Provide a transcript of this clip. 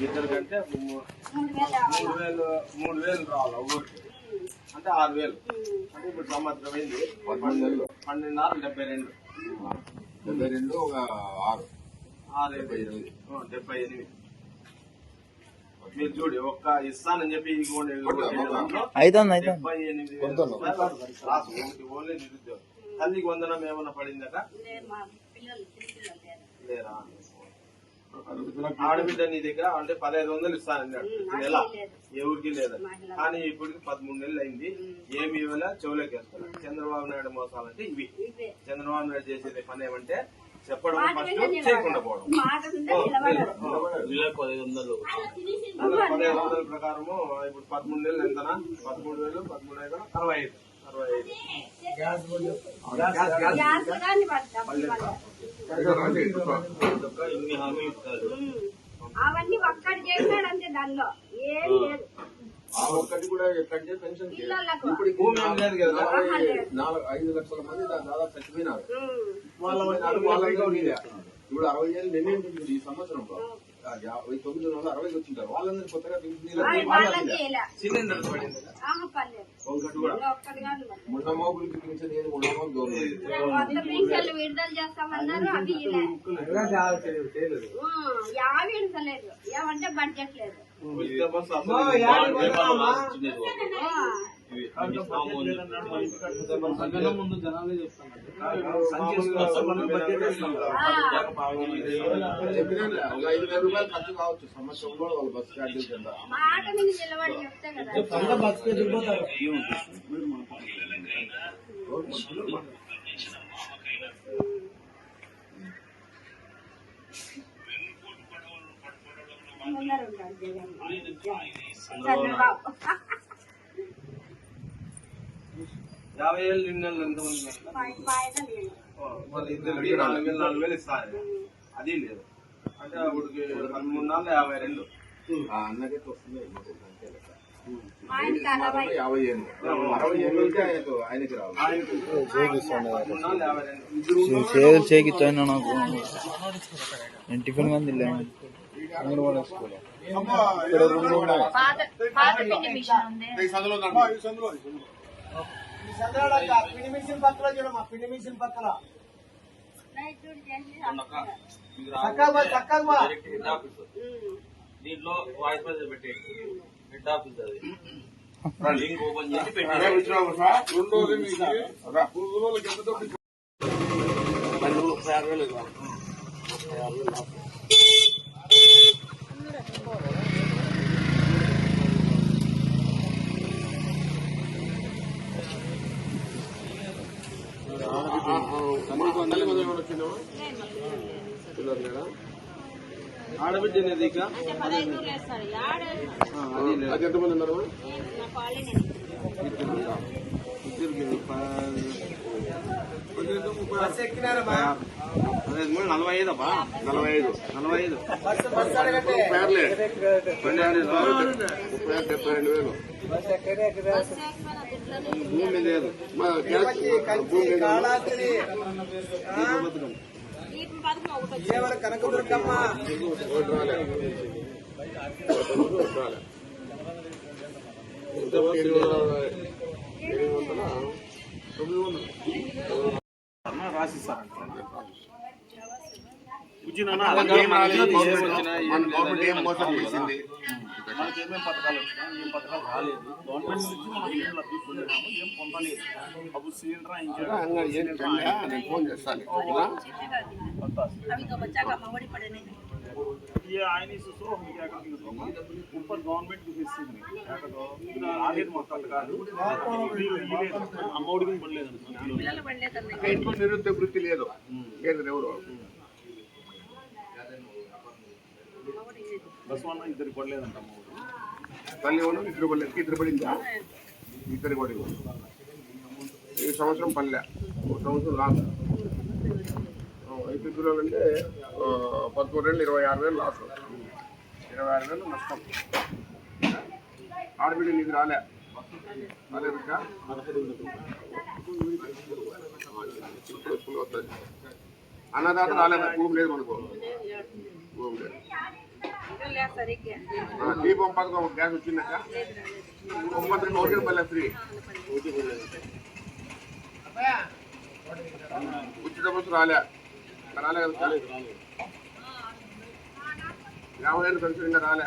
ఇద్దరు కంటే మూడు వేలు మూడు వేలు రావాలి ఊరికి అంటే ఆరు వేలు. అంటే ఇప్పుడు సంవత్సరం అయింది పదకొండు నెలలు పన్నెండున్నర డెబ్బై రెండు డెబ్బై రెండు ఒక ఆరు. ఆరు డెబ్బై ఎనిమిది డెబ్బై ఎనిమిది మీరు చూడు ఒక్క ఇస్తానని చెప్పి డెబ్బై ఎనిమిది లాస్ ఒకటి ఓన్లీ నిరుద్యోగం. తల్లికి వందనం ఏమన్నా పడిందట? లేరా? ఆడబిడ్డ నీ దగ్గర అంటే పదహైదు వందలు ఇస్తానన్నాడు నెల. ఎవరికి లేదు? కానీ ఇప్పటికి పదమూడు నెలలు అయింది. ఏమి ఇవ్వలే? చెవులోకి వేస్తారు చంద్రబాబు నాయుడు మోసాలంటే ఇవి. చంద్రబాబు నాయుడు చేసేది పని ఏమంటే చెప్పడం ఫస్ట్ చేయకుండా పోవడం. పదిహేను వందలు. వందల ప్రకారము ఇప్పుడు పదమూడు నెలలు ఎంతనా? పదమూడు వేలు పదమూడు ఐదు అరవై ఐదు. అరవై ఐదు. హామీలు ఇస్తారు అవన్నీ ఒక్కటి చేసినాడు అంతే దానిలో. ఏం లేదు. ఆ ఒక్కటి కూడా ఎక్కడికే పెన్షన్ ఇప్పుడు భూమి ఏం లేదు కదా. నాలుగు ఐదు లక్షల మంది దాదాపు చచ్చిపోయినారు. వాళ్ళ వాళ్ళ. ఇప్పుడు అరవై ఏళ్ళు నిర్ణయించింది ఈ సంవత్సరంలో యాభై తొమ్మిది వందల అరవై వచ్చింటారు వాళ్ళందరూ కొత్తగా. సిలిండర్ పడింది. మొన్న మోగులకి ఏది మొన్న మోగు విడుదల చేస్తామన్నారు అవి యాభై విడతలేదు. ఏమంటే బడ్జెట్ లేదు. ముందు జనాలే ఐదు వేల రూపాయలు ఖర్చు కావచ్చు బస్ కింద చంద్రబాబు. యాభై ఏళ్ళు నిన్న ఎంతమంది వాళ్ళు నాలుగు వేలు నాలుగు వేలు ఇస్తారు. అది లేదు. అంటే అప్పటికి పదమూడు నాలుగు యాభై రెండు. ఆ అన్నకైతే వస్తుంది. యాభై ఏళ్ళు. అరవై ఏళ్ళు ఉంటే ఆయనకు ఆయనకి రావు రెండు. చేతులు చేకిచ్చాను నాకు. నేను టిఫిన్ కానీ మిషన్ ఉంది. నైట్ డ్యూటీ చేసి మీకు రాదు. డైరెక్ట్ హెడ్ ఆఫీస్ దీంట్లో వాయిస్ మెసేజ్ పెట్టి హెడ్ ఆఫీస్ అది. లింక్ ఓపెన్ చేసి పెట్టి ఆడబిడ్డ అనేది ఇక పదహైదు యాడ అది లేదు. అది ఎంతమంది ఉన్నారు? నలభై ఐదు అబ్బా. నలభై ఐదు నలభై ఐదు పేర్లే ముప్పై ఆరు డెబ్బై రెండు వేలు. భూమి లేదు. మా గ్యాస్ భూమి మన. గవర్నమెంట్ ఏం మోసం చేసింది? మనకి ఏమేమి పథకాలు వచ్చినాయి ఏం పథకాలు రాలేదు. గవర్నమెంట్ నుంచి మనం ఏం లబ్ధి పొందినాము ఏం పొందలేదు. అబ్బు సిలిండర్ ఇంకా ఆయన ఇప్పుడు గవర్నమెంట్ చూపిస్తుంది రాలేదు మాకు పథకాలు. అమ్మఒడికి పడలేదు ఇంట్లో నిరుద్యోగ లేదు. ఎవరు? బస్ వల్ల ఇద్దరు పడలేదంట అమ్మఒడి తల్లి ఎవరు ఇద్దరు పడలేదు ఇద్దరు పడిందా ఇద్దరు పడి ఈ సంవత్సరం పల్లె ఒక సంవత్సరం లాస్ ఐదు కిలోలు అంటే పదమూడు వేలు ఇరవై ఆరు వేలు లాస్ ఇరవై ఆరు వేలు నష్టం ఆడబిడ్డ నీకు రాలే రాలేదు ఇంకా? ఇప్పుడు వస్తుంది అన్నదాత రాలేదు భూమి లేదు మనకు భూమి లేదు సరిగ్గా ఆ, దీపం పథకం గ్యాస్ వచ్చిందక్క ఒక్కొక్కరికి ఒకటి పల్లె ఫ్రీ. బస్సు రాలే. రాలే కదా యాభై ఏళ్ళు కలిసి రాలే.